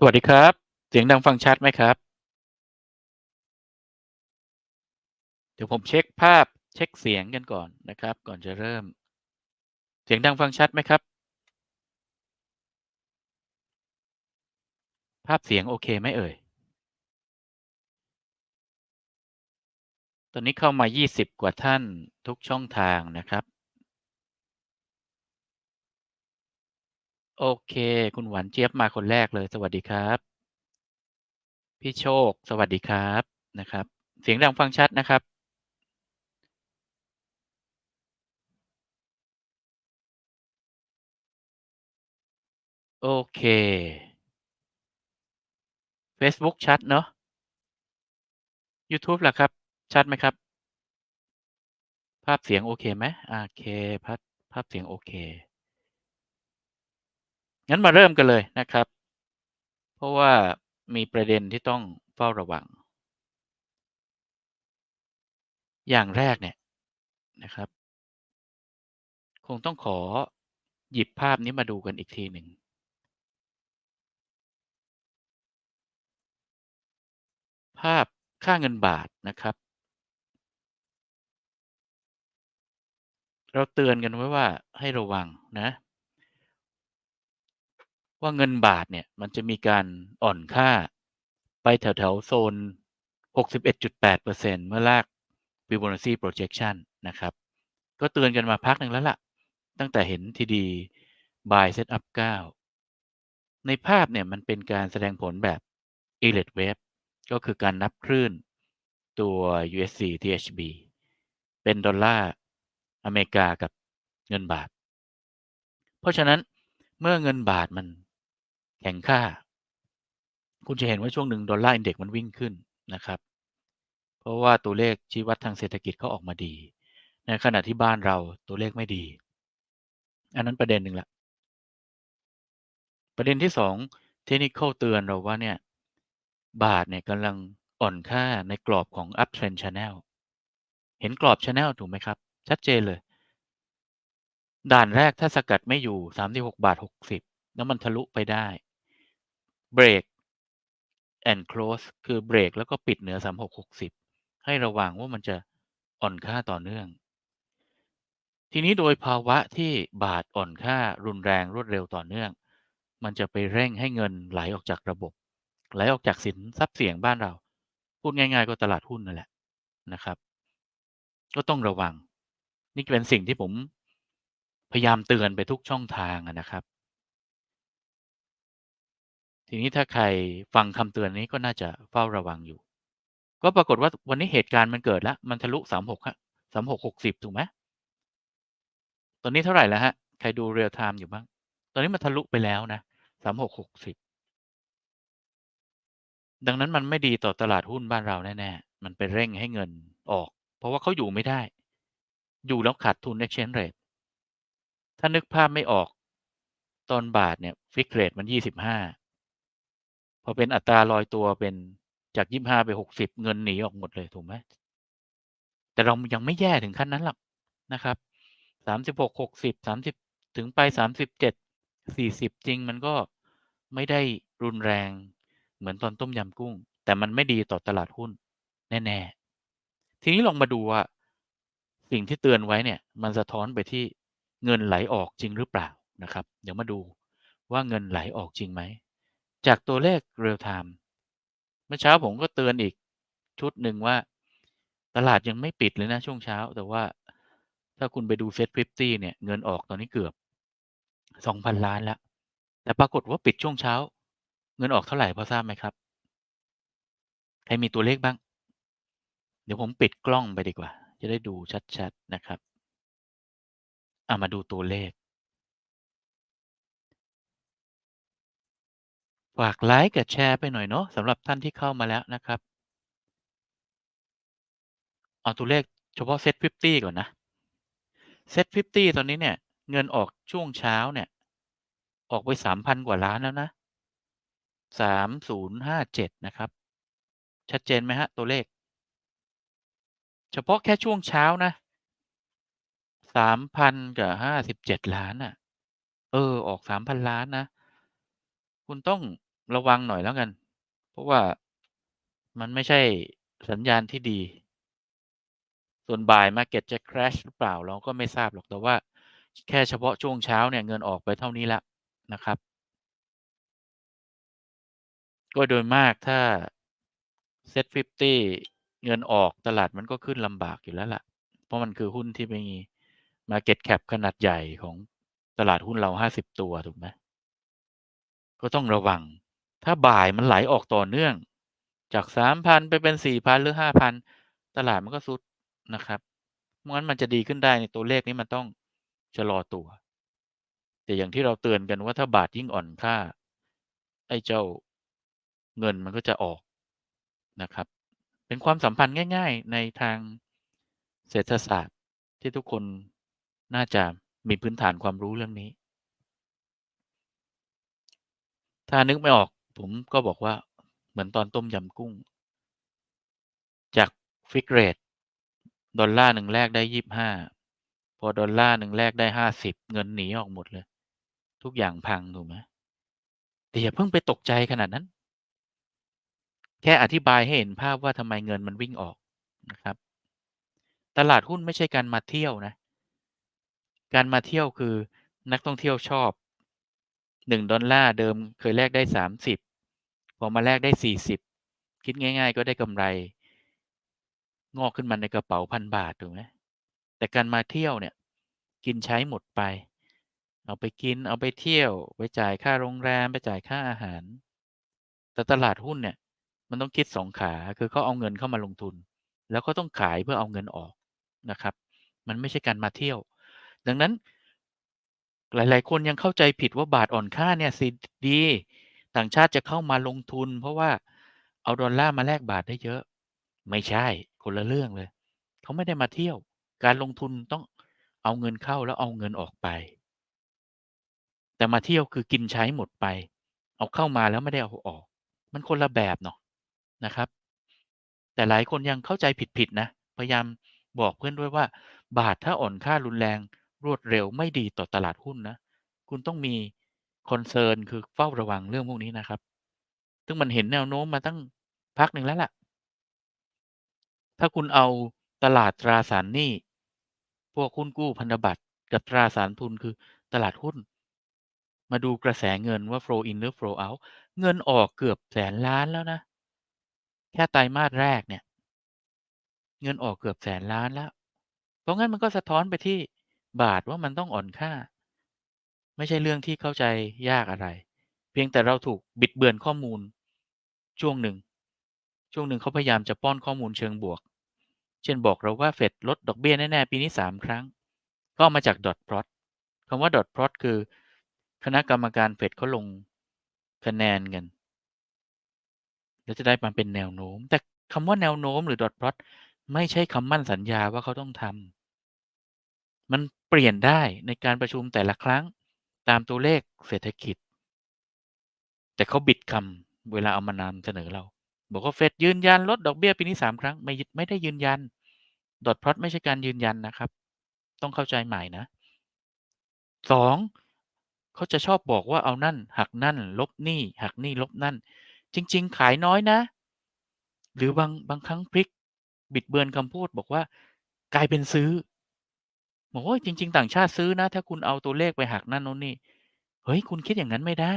สวัสดีครับ เสียงดังฟังชัดไหมครับ?เดี๋ยวผมเช็กภาพเช็กเสียงกันก่อนนะครับ ก่อนจะเริ่ม เสียงดังฟังชัดไหมครับ?ภาพเสียงโอเคไหมเอ่ย?ตอนนี้เข้ามา 20 กว่าท่านทุกช่องทางนะครับ โอเค คุณหวานเจี๊ยบมาคนแรกเลย สวัสดีครับ พี่โชค สวัสดีครับนะครับ เสียงดังฟังชัดนะครับ โอเคเฟซบุ๊กชัดเนาะยูทูบล่ะครับ ชัดไหมครับ?ภาพเสียงโอเคไหม?โอเคภาพภาพเสียงโอเค งั้นมาเริ่มกันเลยนะครับ เพราะว่ามีประเด็นที่ต้องเฝ้าระวัง อย่างแรกเนี่ยนะครับ คงต้องขอหยิบภาพนี้มาดูกันอีกทีหนึ่งภาพค่าเงินบาทนะครับ เราเตือนกันไว้ว่าให้ระวังนะ ว่าเงินบาทเนี่ยมันจะมีการอ่อนค่าไปแถวๆโซน 61.8%เมื่อลาก Fibonacci Projection นะครับ ก็เตือนกันมาพักหนึ่งแล้วล่ะ ตั้งแต่เห็น TD Buy Setup 9 ในภาพเนี่ยมันเป็นการแสดงผลแบบ Elliott Wave ก็คือการนับคลื่นตัว USD THB เป็นดอลลาร์อเมริกากับเงินบาท เพราะฉะนั้นเมื่อเงินบาทมัน แข็งค่า คุณจะเห็นว่าช่วงหนึ่งดอลลาร์อินเด็กซ์มันวิ่งขึ้นนะครับ เพราะว่าตัวเลขชี้วัดทางเศรษฐกิจเขาออกมาดี ในขณะที่บ้านเราตัวเลขไม่ดี อันนั้นประเด็นหนึ่งแล้วประเด็นที่2 Technical เตือนเราว่าเนี่ยบาทเนี่ยกำลังอ่อนค่าในกรอบของ Uptrend Channel เห็นกรอบ Channel ถูกไหมครับ ชัดเจนเลย ด่านแรกถ้าสกัดไม่อยู่ 36.60 แล้วมันทะลุไปได้ เบรก and close คือเบรกแล้วก็ปิดเหนือ 36.60 ให้ระวังว่ามันจะอ่อนค่าต่อเนื่อง ทีนี้โดยภาวะที่บาทอ่อนค่ารุนแรงรวดเร็วต่อเนื่อง มันจะไปเร่งให้เงินไหลออกจากระบบ ไหลออกจากสินทรัพย์เสี่ยงบ้านเรา พูดง่าย ๆ ก็ตลาดหุ้นนั่นแหละนะครับ ก็ต้องระวัง นี่เป็นสิ่งที่ผมพยายามเตือนไปทุกช่องทางนะครับ ทีนี้ถ้าใครฟังคำเตือนนี้ก็น่าจะเฝ้าระวังอยู่ ก็ปรากฏว่าวันนี้เหตุการณ์มันเกิดแล้ว มันทะลุ36ครับ36.60ถูกไหม?ตอนนี้เท่าไหร่แล้วครับ?ใครดู real time อยู่บ้าง ตอนนี้มันทะลุไปแล้วนะ36.60ดังนั้นมันไม่ดีต่อตลาดหุ้นบ้านเราแน่ๆ มันไปเร่งให้เงินออก เพราะว่าเขาอยู่ไม่ได้ อยู่แล้วขาดทุน exchange rate ถ้านึกภาพไม่ออก ตอนบาทเนี่ย Fixed Rate มัน25พ อเป็นอัตราลอยตัวเป็นจาก25ไป60เงินหนีออกหมดเลยถูกไหม?แต่เรายังไม่แย่ถึงขั้นนั้นหรอกนะครับ36 60 30ถึงไป37 40จริงมันก็ไม่ได้รุนแรงเหมือนตอนต้มยำกุ้ง แต่มันไม่ดีต่อตลาดหุ้น แน่ ๆ ทีนี้ลองมาดูว่า สิ่งที่เตือนไว้เนี่ย มันสะท้อนไปที่เงินไหลออกจริงหรือเปล่านะครับ เดี๋ยวมาดูว่าเงินไหลออกจริงไหม จากตัวเลข real time เมื่อเช้าผมก็เตือนอีกชุดหนึ่งว่า ตลาดยังไม่ปิดเลยนะช่วงเช้า แต่ว่าถ้าคุณไปดู Set 50เนี่ย เงินออกตอนนี้เกือบ2,000ล้านแล้วแต่ปรากฏว่าปิดช่วงเช้า เงินออกเท่าไหร่พอทราบไหมครับ?ใครมีตัวเลขบ้าง?เดี๋ยวผมปิดกล้องไปดีกว่า จะได้ดูชัดๆนะครับ เอามาดูตัวเลข ฝากไลก์กับแชร์ไปหน่อยเนาะสำหรับท่านที่เข้ามาแล้วนะครับเอาตัวเลขเฉพาะ Set 50ก่อนนะ Set 50ตอนนี้เนี่ย เงินออกช่วงเช้าเนี่ย ออกไป3,000กว่าล้านแล้วนะ3057นย์ห้าเจ็ดนะครับ ชัดเจนไหมครับตัวเลข?เฉพาะแค่ช่วงเช้านะ3,000กับ57ล้านน่ะ เออ ออก3,000ล้านนะ คุณต้อง ระวังหน่อยแล้วกัน เพราะว่ามันไม่ใช่สัญญาณที่ดี ส่วนบ่าย Market จะ crash หรือเปล่าเราก็ไม่ทราบหรอกแต่ว่า แค่เฉพาะช่วงเช้าเนี่ยเงินออกไปเท่านี้แล้วนะครับ ก็โดยมากถ้า SET50 เงินออกตลาดมันก็ขึ้นลำบากอยู่แล้วล่ะ เพราะมันคือหุ้นที่มี Market Cap ขนาดใหญ่ของตลาดหุ้นเรา50ตัวถูกไหมก็ต้องระวัง ถ้าบ่ายมันไหลออกต่อเนื่อง จาก3,000ไปเป็น4,000หรือ5,000ตลาดมันก็ทรุดนะครับเพราะงั้นมันจะดีขึ้นได้ในตัวเลขนี้มันต้องชะลอตัว แต่อย่างที่เราเตือนกันว่าถ้าบาทยิ่งอ่อนค่า ไอ้เจ้าเงินมันก็จะออกนะครับ เป็นความสัมพันธ์ง่าย ๆ ในทางเศรษฐศาสตร์ที่ทุกคนน่าจะมีพื้นฐานความรู้เรื่องนี้ ถ้านึกไม่ออก ผมก็บอกว่าเหมือนตอนต้มยำกุ้ง จากฟิกเรตดอลลาร์หนึ่งแลกได้25พอดอลลาร์หนึ่งแลกได้50เงินหนีออกหมดเลย ทุกอย่างพังถูกไหมแต่อย่าเพิ่งไปตกใจขนาดนั้น แค่อธิบายให้เห็นภาพว่าทำไมเงินมันวิ่งออกนะครับ ตลาดหุ้นไม่ใช่การมาเที่ยวนะ การมาเที่ยวคือนักท่องเที่ยวชอบ1ดอลลาร์เดิมเคยแลกได้30 พอมาแลกได้ 40 คิดง่าย ๆ ก็ได้กำไร งอกขึ้นมาในกระเป๋า1,000บาทถูกไหมแต่การมาเที่ยวเนี่ย กินใช้หมดไป เอาไปกินเอาไปเที่ยว ไปจ่ายค่าโรงแรม ไปจ่ายค่าอาหาร แต่ตลาดหุ้นเนี่ย มันต้องคิด2ขาคือเขาเอาเงินเข้ามาลงทุน แล้วก็ต้องขายเพื่อเอาเงินออกนะครับ มันไม่ใช่การมาเที่ยว ดังนั้นหลาย ๆ คนยังเข้าใจผิดว่าบาทอ่อนค่าเนี่ยสิดี ต่างชาติจะเข้ามาลงทุน เพราะว่าเอาดอลลาร์มาแลกบาทได้เยอะ ไม่ใช่คนละเรื่องเลย เขาไม่ได้มาเที่ยว การลงทุนต้องเอาเงินเข้าแล้วเอาเงินออกไป แต่มาเที่ยวคือกินใช้หมดไป เอาเข้ามาแล้วไม่ได้เอาออก มันคนละแบบเนาะนะครับ แต่หลายคนยังเข้าใจผิดๆนะ พยายามบอกเพื่อนด้วยว่า บาทถ้าอ่อนค่ารุนแรงรวดเร็วไม่ดีต่อตลาดหุ้นนะ คุณต้องมี concern คือเฝ้าระวังเรื่องพวกนี้นะครับ ซึ่งมันเห็นแนวโน้มมาตั้งพักหนึ่งแล้วล่ะ ถ้าคุณเอาตลาดตราสารหนี้ พวกหุ้นกู้พันธบัตรกับตราสารทุนคือตลาดหุ้น มาดูกระแสเงินว่า flow in หรือ flow out เงินออกเกือบแสนล้านแล้วนะ แค่ไตรมาสแรกเนี่ย เงินออกเกือบแสนล้านแล้ว เพราะงั้นมันก็สะท้อนไปที่บาทว่ามันต้องอ่อนค่า ไม่ใช่เรื่องที่เข้าใจยากอะไร เพียงแต่เราถูกบิดเบือนข้อมูล ช่วงหนึ่ง ช่วงหนึ่งเขาพยายามจะป้อนข้อมูลเชิงบวก เช่นบอกเราว่าเฟดลดดอกเบี้ยแน่ๆปีนี้ 3 ครั้ง ก็มาจาก dot plot คำว่า dot plot คือ คณะกรรมการเฟดเขาลงคะแนนกันแล้วจะได้มาเป็นแนวโน้ม แต่คำว่าแนวโน้มหรือ dot plot ไม่ใช่คำมั่นสัญญาว่าเขาต้องทำมันเปลี่ยนได้ในการประชุมแต่ละครั้ง ตามตัวเลขเศรษฐกิจ แต่เขาบิดคำเวลาเอามานำเสนอเรา บอกว่าเฟดยืนยันลดดอกเบี้ยปีนี้3ครั้งไม่ไม่ได้ยืนยัน dot plot ไม่ใช่การยืนยันนะครับ ต้องเข้าใจใหม่นะ2เขาจะชอบบอกว่าเอานั่น หักนั่น ลบนี่ หักนี่ลบนั่น จริง ๆ ขายน้อยนะ หรือบางบางครั้งพลิก บิดเบือนคำพูดบอกว่า กลายเป็นซื้อ บอกว่าจริง ๆ ต่างชาติซื้อนะ ถ้าคุณเอาตัวเลขไปหักนั่นโน่นนี่ เฮ้ย คุณคิดอย่างนั้นไม่ได้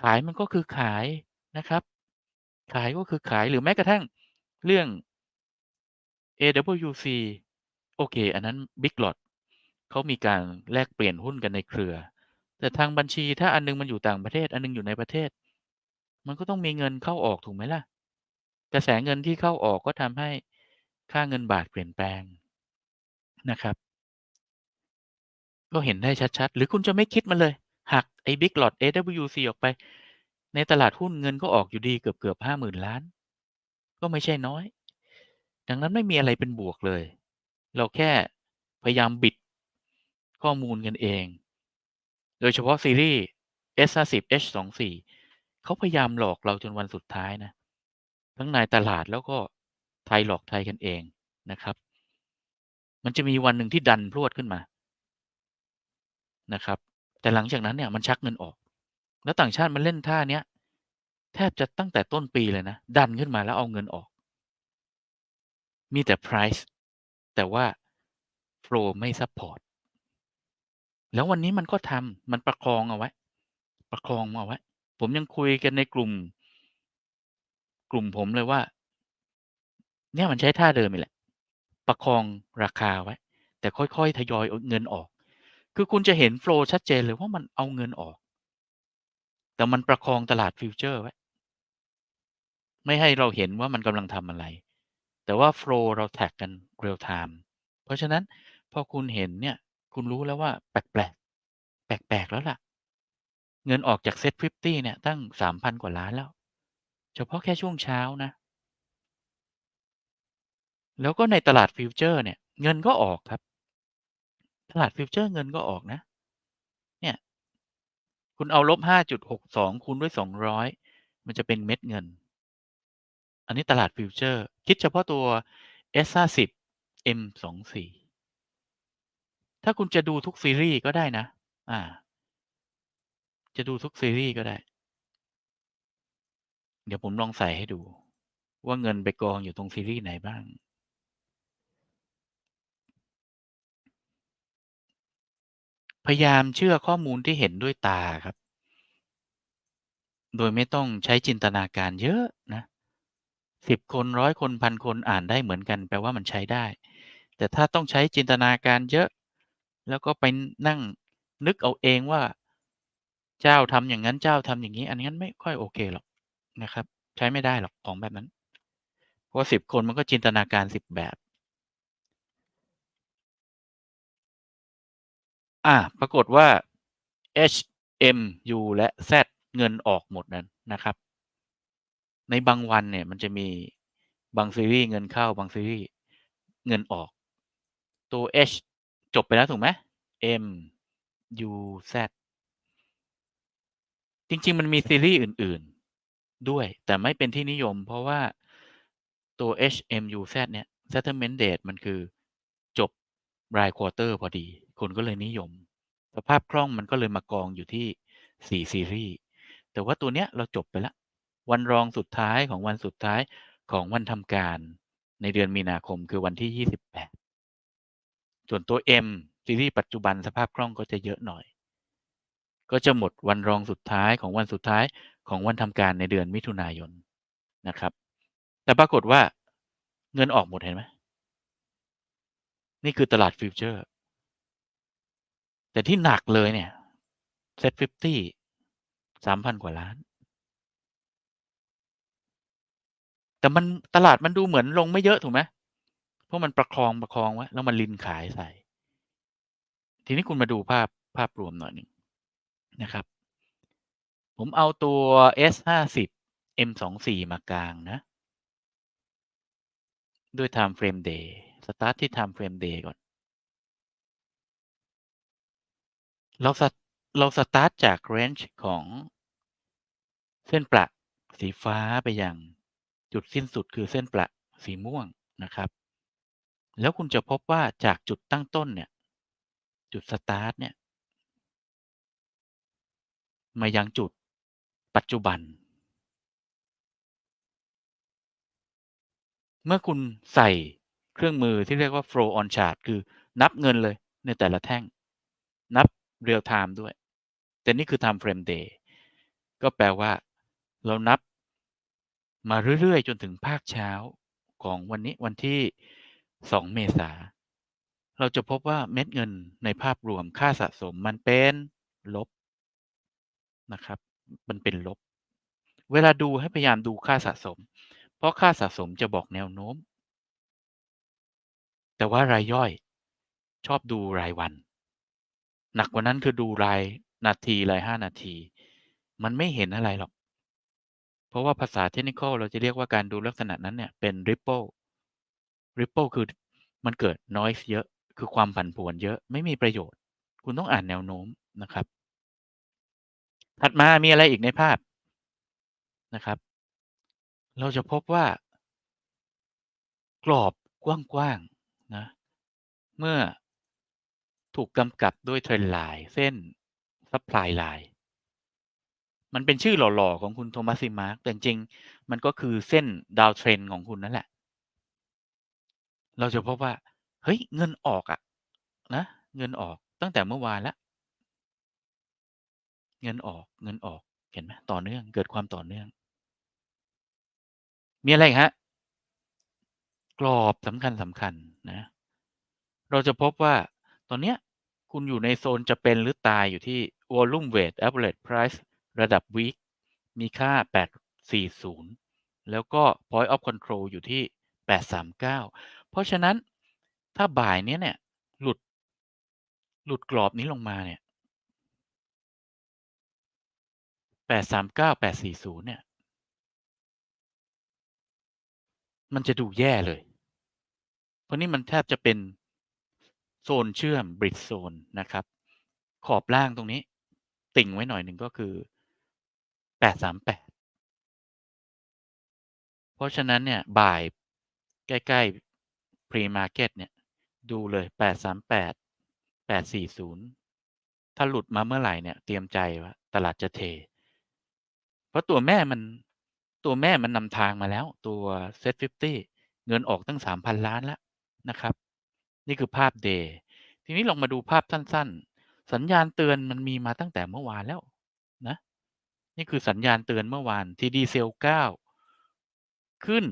ขายมันก็คือขายนะครับ ขายก็คือขายหรือแม้กระทั่งเรื่อง AWC โอเค อันนั้น Big Lot เขามีการแลกเปลี่ยนหุ้นกันในเครือ แต่ทางบัญชีถ้าอันหนึ่งมันอยู่ต่างประเทศ อันหนึ่งอยู่ในประเทศ มันก็ต้องมีเงินเข้าออกถูกไหมล่ะ กระแสเงินที่เข้าออกก็ทำให้ค่าเงินบาทเปลี่ยนแปลงนะครับ ก็เห็นได้ชัดๆ หรือคุณจะไม่คิดมันเลย หักไอ้ Big Lot AWC ออกไป ในตลาดหุ้นเงินก็ออกอยู่ดีเกือบๆ50,000ล้าน ก็ไม่ใช่น้อย ดังนั้นไม่มีอะไรเป็นบวกเลย เราแค่พยายามบิดข้อมูลกันเอง โดยเฉพาะซีรีส์ S50 H24 เขาพยายามหลอกเราจนวันสุดท้ายนะ ทั้งในตลาดแล้วก็ไทยหลอกไทยกันเองนะครับ มันจะมีวันหนึ่งที่ดันพรวดขึ้นมา นะครับ แต่หลังจากนั้นเนี่ยมันชักเงินออก แล้วต่างชาติมันเล่นท่าเนี้ยแทบจะตั้งแต่ต้นปีเลยนะ ดันขึ้นมาแล้วเอาเงินออก มีแต่ price แต่ว่า flow ไม่ support แล้ววันนี้มันก็ทำมันประคองเอาไว้ ประคองเอาไว้ ผมยังคุยกันในกลุ่ม กลุ่มผมเลยว่า เนี่ยมันใช้ท่าเดิมนี่แหละ ประคองราคาไว้ แต่ค่อยๆ ทยอยเอาเงินออก คือคุณจะเห็น flow ชัดเจนเลยว่ามันเอาเงินออก แต่มันประคองตลาดฟิวเจอร์ไว้ ไม่ให้เราเห็นว่ามันกำลังทำอะไร แต่ว่า flow เราแท็กกัน real time เพราะฉะนั้นพอคุณเห็นเนี่ย คุณรู้แล้วว่าแปลกๆแปลกๆแล้วล่ะ เงินออกจาก Set50 เนี่ย ตั้ง3,000กว่าล้านแล้ว เฉพาะแค่ช่วงเช้านะ แล้วก็ในตลาดฟิวเจอร์เนี่ย เงินก็ออกครับ ลาดฟิวเจอร์เงินก็ออกนะ เนี่ย คุณเอาลบ5.62คูณด้วย200มันจะเป็นเม็ดเงิน อันนี้ตลาดฟิวเจอร์ คิดเฉพาะตัว S50 M24 ถ้าคุณจะดูทุกซีรีส์ก็ได้นะ อ่า จะดูทุกซีรีส์ก็ได้ เดี๋ยวผมลองใส่ให้ดู ว่าเงินไปกองอยู่ตรงซีรีส์ไหนบ้าง พยายามเชื่อข้อมูลที่เห็นด้วยตาครับ โดยไม่ต้องใช้จินตนาการเยอะนะ10คน100คน1,000คนอ่านได้เหมือนกัน แปลว่ามันใช้ได้ แต่ถ้าต้องใช้จินตนาการเยอะ แล้วก็ไปนั่งนึกเอาเองว่า เจ้าทำอย่างนั้นเจ้าทำอย่างงี้ อันนั้นไม่ค่อยโอเคหรอกนะครับ ใช้ไม่ได้หรอกของแบบนั้น เพราะ10คนมันก็จินตนาการ10แบบ อ่า ปรากฏว่า H M U และ Z เงินออกหมดนั้นนะครับ ในบางวันเนี่ย มันจะมีบางซีรีส์เงินเข้าบางซีรีส์เงินออก ตัว H จบไปแล้วถูกไหม M U Z จริง ๆ มันมีซีรีส์อื่น ๆ ด้วย แต่ไม่เป็นที่นิยม เพราะว่าตัว H M U Z เนี่ย settlement date มันคือจบรายควอเตอร์พอดี คนก็เลยนิยม สภาพคล่องมันก็เลยมากองอยู่ที่ 4 ซีรีส์ แต่ว่าตัวเนี้ยเราจบไปล้ววันรองสุดท้ายของวันสุดท้ายของวันทำการ ในเดือนมีนาคมคือวันที่ 28 ส่วนตัว M ซีรีส์ปัจจุบันสภาพคล่องก็จะเยอะหน่อย ก็จะหมดวันรองสุดท้ายของวันสุดท้ายของวันทำการในเดือนมิถุนายนนะครับ แต่ปรากฏว่าเงินออกหมดเห็นไหมนี่คือตลาดฟิวเจอร์ แต่ที่หนักเลยเนี่ย Z50 3,000กว่าล้าน แต่มันตลาดมันดูเหมือนลงไม่เยอะถูกไหมเพราะมันประคองประคองไว้แล้วมันรินขายใส่ ทีนี้คุณมาดูภาพภาพรวมหน่อยหนึ่งนะครับ ผมเอาตัว S50 M24 มากางนะ ด้วย Time Frame Day สตาร์ตที่ Time Frame Day ก่อน เราสเราสตาร์ตจากเรนจ์ของเส้นประสีฟ้าไปยังจุดสิ้นสุดคือเส้นประสีม่วงนะครับ แล้วคุณจะพบว่าจากจุดตั้งต้นเนี่ย จุดสตาร์ตเนี่ย มายังจุดปัจจุบัน เมื่อคุณใส่เครื่องมือที่เรียกว่า Flow on Chart คือนับเงินเลยในแต่ละแท่ง นับ real time ด้วย แต่นี่คือ Time Frame Day ก็แปลว่า เรานับมาเรื่อยๆ จนถึงภาคเช้าของวันนี้วันที่ 2 เมษา เราจะพบว่าเม็ดเงินในภาพรวมค่าสะสมมันเป็นลบนะครับ มันเป็นลบ เวลาดูให้พยายามดูค่าสะสม เพราะค่าสะสมจะบอกแนวโน้ม แต่ว่ารายย่อยชอบดูรายวัน หนักกว่านั้นคือดูรายนาทีราย5นาที มันไม่เห็นอะไรหรอก เพราะว่าภาษา Technical เราจะเรียกว่าการดูลักษณะนั้นเนี่ยเป็น Ripple Ripple คือมันเกิด noise เยอะ คือความผันผวนเยอะไม่มีประโยชน์ คุณต้องอ่านแนวโน้มนะครับ ถัดมามีอะไรอีกในภาพนะครับ เราจะพบว่า กรอบกว้างๆนะ เมื่อ ถูกกำกับด้วย Trend Line เส้น Supply Line มันเป็นชื่อหล่อ ๆ ของคุณโทมัสซิมาร์กแต่จริงๆมันก็คือเส้นดาวเทรนของคุณนั่นแหละ เราจะพบว่า เฮ้ย เงินออกอะนะเงินออกตั้งแต่เมื่อวานแล้ว เงินออกเงินออกเห็นไหมต่อเนื่องเกิดความต่อเนื่อง มีอะไรฮะ กรอบสำคัญสำคัญนะ เราจะพบว่าตอนเนี้ย คุณอยู่ในโซนจะเป็นหรือตายอยู่ที่ volume weight average price ระดับ week มีค่า 840 แล้วก็ point of control อยู่ที่ 839 เพราะฉะนั้นถ้าบ่ายเนี้ยเนี่ย หลุด หลุดกรอบนี้ลงมาเนี่ย 839 840 เนี่ย มันจะดูแย่เลย เพราะนี่มันแทบจะเป็น โซนเชื่อม bridge zone นะครับ ขอบล่างตรงนี้ ติ่งไว้หน่อยหนึ่งก็คือ 838 เพราะฉะนั้นเนี่ยบ่ายใกล้ๆ pre market เนี่ย ดูเลย 838 840 ถ้าหลุดมาเมื่อไหร่เนี่ย เตรียมใจว่าตลาดจะเท เพราะตัวแม่มันตัวแม่มันนำทางมาแล้ว ตัว Set 50 เงินออกตั้ง 3,000 ล้านแล้วนะครับ นี่คือภาพ day ทีนี้ลองมาดูภาพสั้น ๆ สัญญาณเตือนมันมีมาตั้งแต่เมื่อวานแล้วนะ นี่คือสัญญาณเตือนเมื่อวาน TD Sell 9ขึ้น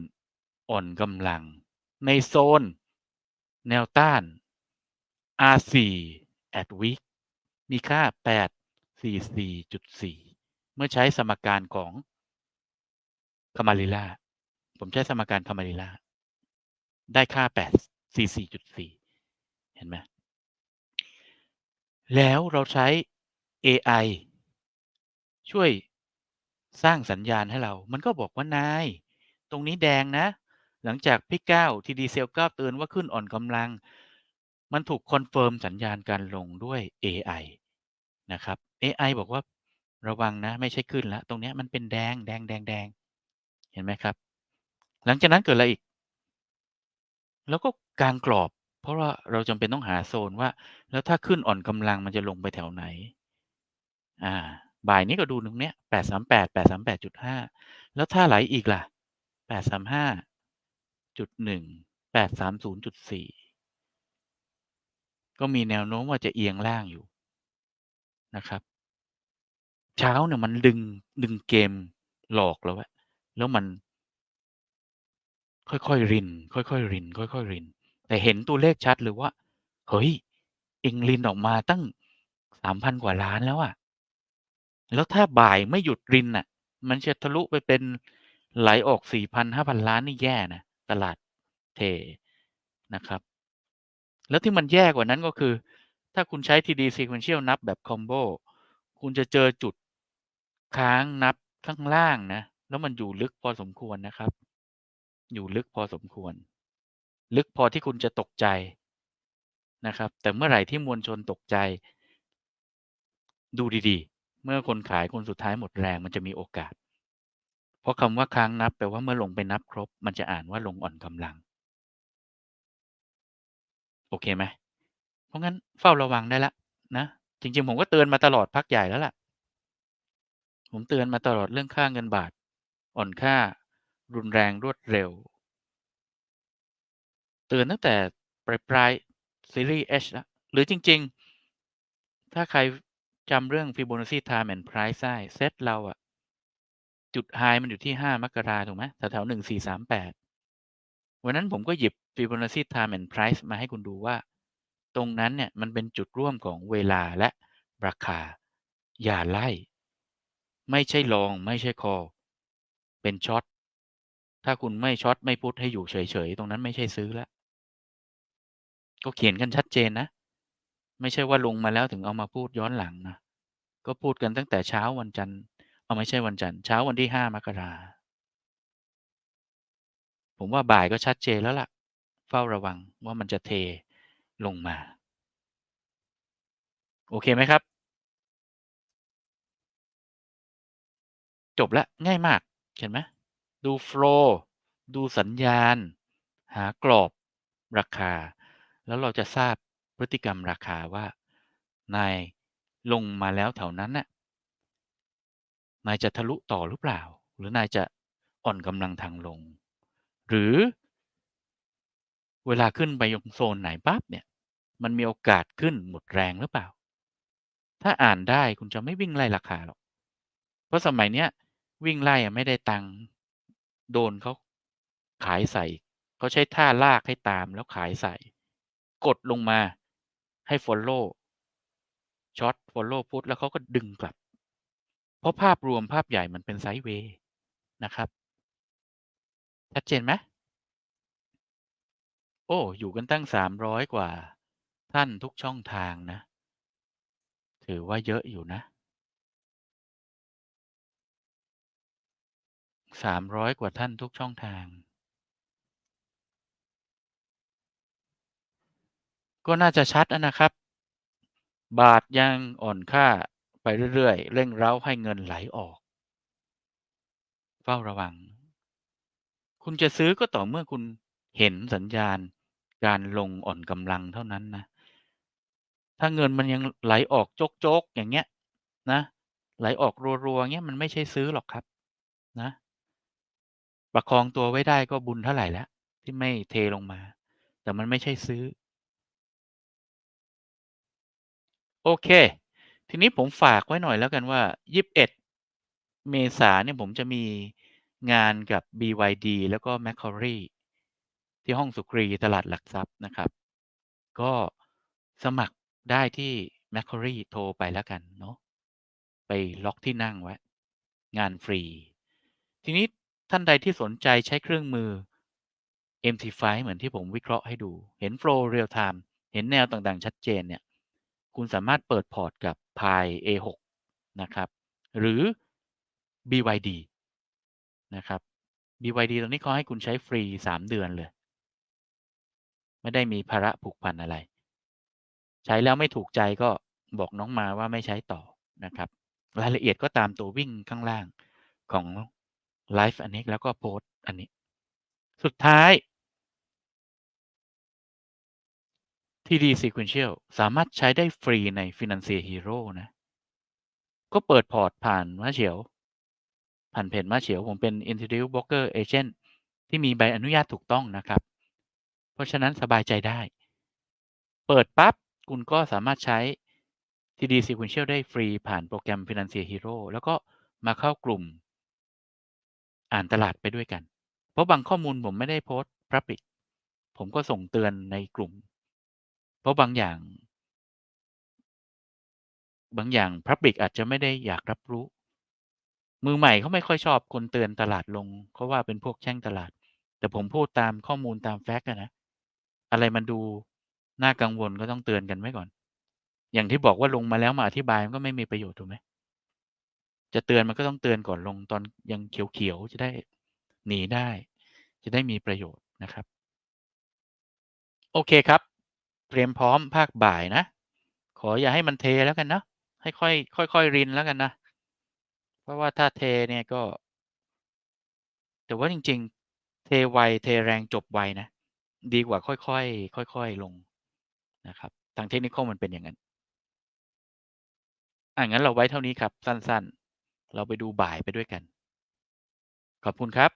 อ่อนกำลัง ในโซน แนวต้าน R4 at week มีค่า 844.4 เมื่อใช้สมการของคามาริล่า ผมใช้สมการคามาริล่า ได้ค่า 844.4 เห็นไหมแล้วเราใช้ AI ช่วยสร้างสัญญาณให้เรา มันก็บอกว่านาย ตรงนี้แดงนะ หลังจากพี่ก้าวทีดีเซลก้าเตือนว่าขึ้นอ่อนกำลัง มันถูกคอนเฟิร์มสัญญาณการลงด้วย AI นะครับ AI บอกว่าระวังนะ ไม่ใช่ขึ้นแล้ว ตรงนี้มันเป็นแดงแดงแดงแดงเห็นไหมครับ หลังจากนั้นเกิดอะไรอีก แล้วก็กลางกรอบ เพราะว่าเราจำเป็นต้องหาโซนว่า แล้วถ้าขึ้นอ่อนกำลังมันจะลงไปแถวไหน อ่า บ่ายนี้ก็ดูตรงเนี้ย838 838.5แปดสามแปดจุดห้าแล้วถ้าไหลอีกล่ะ835.1 830.4ก็มีแนวโน้มว่าจะเอียงล่างอยู่นะครับ เช้าเนี่ยมันดึงดึงเกมหลอกแล้วอะแล้วมัน ค่อยๆริน ค่อยๆริน ค่อยๆริน แต่เห็นตัวเลขชัดเลยว่า เฮ้ย เอ็งรินออกมาตั้ง3,000กว่าล้านแล้วอะแล้วถ้าบ่ายไม่หยุดรินน่ะมันจะทะลุไปเป็นไหลออก4,000 5,000ล้านนี่แย่นะตลาดเทนะครับ แล้วที่มันแย่กว่านั้นก็คือ ถ้าคุณใช้ TD Sequential นับแบบคอมโบคุณจะเจอจุดค้างนับข้างล่างนะ แล้วมันอยู่ลึกพอสมควรนะครับ อยู่ลึกพอสมควร ลึกพอที่คุณจะตกใจนะครับ แต่เมื่อไหร่ที่มวลชนตกใจ ดูดีๆ เมื่อคนขายคนสุดท้ายหมดแรงมันจะมีโอกาส เพราะคำว่าค้างนับแปลว่าเมื่อลงไปนับครบ มันจะอ่านว่าลงอ่อนกำลัง โอเคไหมเพราะงั้นเฝ้าระวังได้ละนะจริงๆ ผมก็เตือนมาตลอดพักใหญ่แล้วล่ะ ผมเตือนมาตลอดเรื่องค่าเงินบาท อ่อนค่า รุนแรงรวดเร็ว ตือนตั้งแต่ปลายปลายซีรีส์ H แล้วหรือจริง ๆ ถ้าใครจำเรื่อง Fibonacci Time and Price ได้เซตเราอะจุดไฮมันอยู่ที่ 5 มกราถูกไหมแถวๆ1438วันนั้นผมก็หยิบ Fibonacci Time and Price มาให้คุณดูว่า ตรงนั้นเนี่ยมันเป็นจุดร่วมของเวลาและราคา อย่าไล่ ไม่ใช่ลองไม่ใช่คอ เป็นช็อตถ้าคุณไม่ช็อตไม่พุทให้อยู่เฉย ๆ ตรงนั้นไม่ใช่ซื้อแล้ว ก็เขียนกันชัดเจนนะ ไม่ใช่ว่าลงมาแล้วถึงเอามาพูดย้อนหลังนะก็พูดกันตั้งแต่เช้าวันจันทร์เอาไม่ใช่วันจันทร์เช้าวันที่5มกราผมว่าบ่ายก็ชัดเจนแล้วล่ะ เฝ้าระวังว่ามันจะเทลงมา โอเคไหมครับ จบแล้วง่ายมากเห็นไหมดูโฟล์ดูสัญญาณ หากรอบราคา แล้วเราจะทราบพฤติกรรมราคาว่านายลงมาแล้วแถวนั้นน่ะนายจะทะลุต่อหรือเปล่า หรือนายจะอ่อนกำลังทางลง หรือ เวลาขึ้นไปยังโซนไหนปั๊บเนี่ย มันมีโอกาสขึ้นหมดแรงหรือเปล่า ถ้าอ่านได้คุณจะไม่วิ่งไล่ราคาหรอก เพราะสมัยเนี้ย วิ่งไล่ไม่ได้ตังค์โดนเขาขายใส่ เขาใช้ท่าลากให้ตามแล้วขายใส่ กดลงมาให้ follow ช็อต follow พุทแล้วเขาก็ดึงกลับ เพราะภาพรวมภาพใหญ่มันเป็นไซด์เวย์นะครับชัดเจนไหมโอ้ อยู่กันตั้ง300กว่า ท่านทุกช่องทางนะ ถือว่าเยอะอยู่นะ300กว่าท่านทุกช่องทาง ก็น่าจะชัดนะครับ บาทยังอ่อนค่าไปเรื่อยๆ เร่งเร้าให้เงินไหลออก เฝ้าระวัง คุณจะซื้อก็ต่อเมื่อคุณเห็นสัญญาณ การลงอ่อนกำลังเท่านั้นนะ ถ้าเงินมันยังไหลออกโจกๆอย่างเงี้ย นะ ไหลออกรัวๆเงี้ยมันไม่ใช่ซื้อหรอกครับ นะ ประคองตัวไว้ได้ก็บุญเท่าไหร่แล้วที่ไม่เทลงมา แต่มันไม่ใช่ซื้อ โอเค ทีนี้ผมฝากไว้หน่อยแล้วกันว่า 21 เมษาเนี่ยผมจะมีงานกับ BYD แล้วก็ Macquarie ที่ห้องสุกรีตลาดหลักทรัพย์นะครับ ก็สมัครได้ที่ Macquarie โทรไปแล้วกันเนาะไปล็อกที่นั่งไว้ งานฟรี ทีนี้ท่านใดที่สนใจใช้เครื่องมือ MT5 เหมือนที่ผมวิเคราะห์ให้ดู เห็น flow real time เห็นแนวต่างๆ ชัดเจนเนี่ย คุณสามารถเปิดพอร์ตกับ Pi A6 นะครับ หรือ BYD นะครับ BYD ตรงนี้เขาให้คุณใช้ฟรี 3 เดือนเลย ไม่ได้มีภาระผูกพันอะไร ใช้แล้วไม่ถูกใจก็บอกน้องมาว่าไม่ใช้ต่อนะครับ รายละเอียดก็ตามตัววิ่งข้างล่างของไลฟ์อันนี้แล้วก็โพสต์อันนี้ สุดท้าย TD Sequential สามารถใช้ได้ฟรีใน Financial Hero นะ ก็เปิดพอร์ตผ่านมาเฉียว ผ่านเพจมาเฉียว ผมเป็น Introduce Broker Agent ที่มีใบอนุญาตถูกต้องนะครับ เพราะฉะนั้นสบายใจได้ เปิดปั๊บ คุณก็สามารถใช้ TD Sequential ได้ฟรีผ่านโปรแกรม Financial Hero แล้วก็มาเข้ากลุ่ม อ่านตลาดไปด้วยกัน เพราะบางข้อมูลผมไม่ได้โพสต์ Public ผมก็ส่งเตือนในกลุ่ม เพราะบางอย่าง บางอย่าง Public อาจจะไม่ได้อยากรับรู้ มือใหม่เขาไม่ค่อยชอบคนเตือนตลาดลงเขาว่าเป็นพวกแช่งตลาด แต่ผมพูดตามข้อมูลตามแฟกต์นะอะไรมันดูน่ากังวลก็ต้องเตือนกันไว้ก่อน อย่างที่บอกว่าลงมาแล้วมาอธิบายมันก็ไม่มีประโยชน์ถูกไหมจะเตือนมันก็ต้องเตือนก่อนลงตอนยังเขียวๆจะได้หนีได้ จะได้มีประโยชน์นะครับ โอเคครับ เตรียมพร้อมภาคบ่ายนะ ขออย่าให้มันเทแล้วกันนะให้ค่อยค่อยๆรินแล้วกันนะ เพราะว่าถ้าเทเนี่ยก็ แต่ว่าจริง ๆ เทไวเทแรงจบไวนะ ดีกว่าค่อยๆค่อยๆลงนะครับ ทาง Technical มันเป็นอย่างนั้นอ่างั้นเราไว้เท่านี้ครับ สั้น ๆ เราไปดูบ่ายไปด้วยกัน ขอบคุณครับ